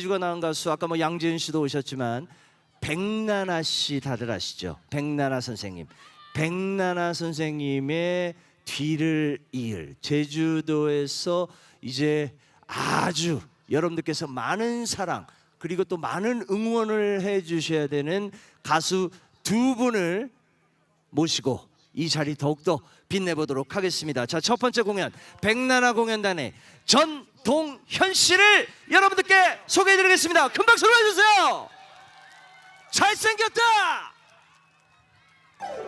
주가 나온 가수 아까 뭐 양지은 씨도 오셨지만 백나나 씨 다들 아시죠? 백나나 선생님. 백나나 선생님의 뒤를 이을 제주도에서 이제 아주 여러분들께서 많은 사랑 그리고 또 많은 응원을 해 주셔야 되는 가수 두 분을 모시고 이 자리 더욱더 빛내보도록 하겠습니다. 자, 첫 번째 공연 백나나 공연단의 전동현 씨를 여러분들께 소개해드리겠습니다. 큰 박수로 해주세요. 잘생겼다.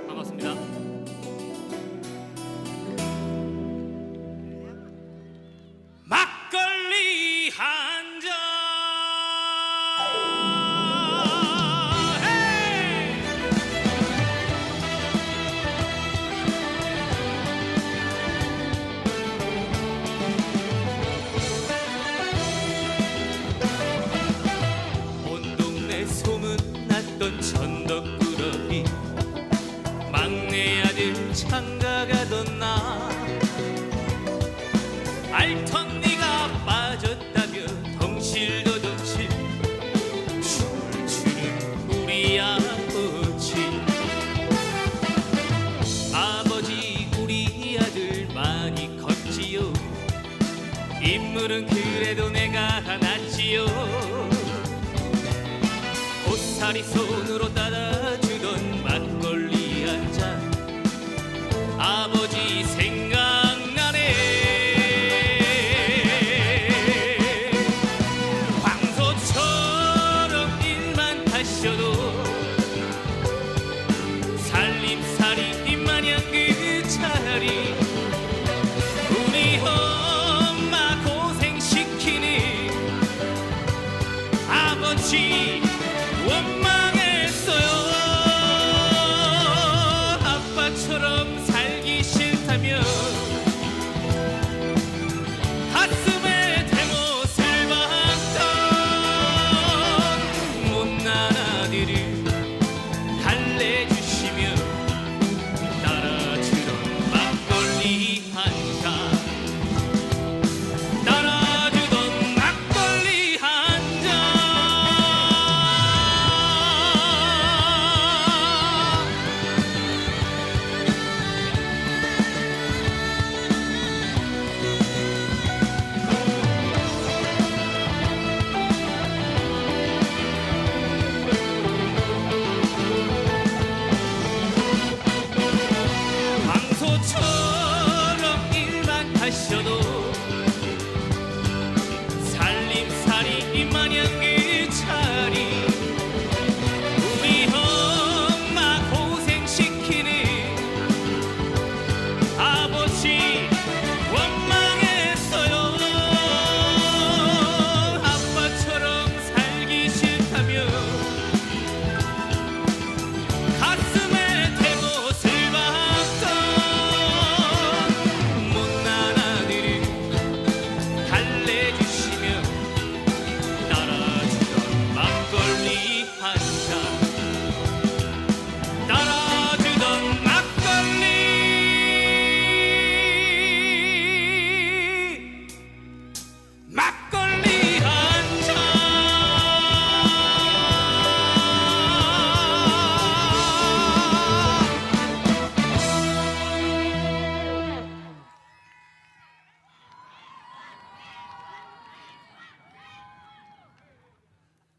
반갑습니다. 소문났던 천덕꾸러기. 막내 아들 장가가던 날 알턴 네가 빠졌다며 덩실더덩실. 춤을 추는 우리 아버지. 아버지 우리 아들 많이 컸지요. 인물은 그래도 내가 낫지요 옷살이 손으로 따라주던 막걸리 한 잔 아버지 생각나네. 황소처럼 일만 하셔도 살림살이 마냥 그 자리 우리 엄마 고생시키니 아버지 가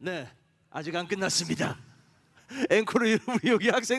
네, 아직 안 끝났습니다. 앵콜을 우리 여기 학생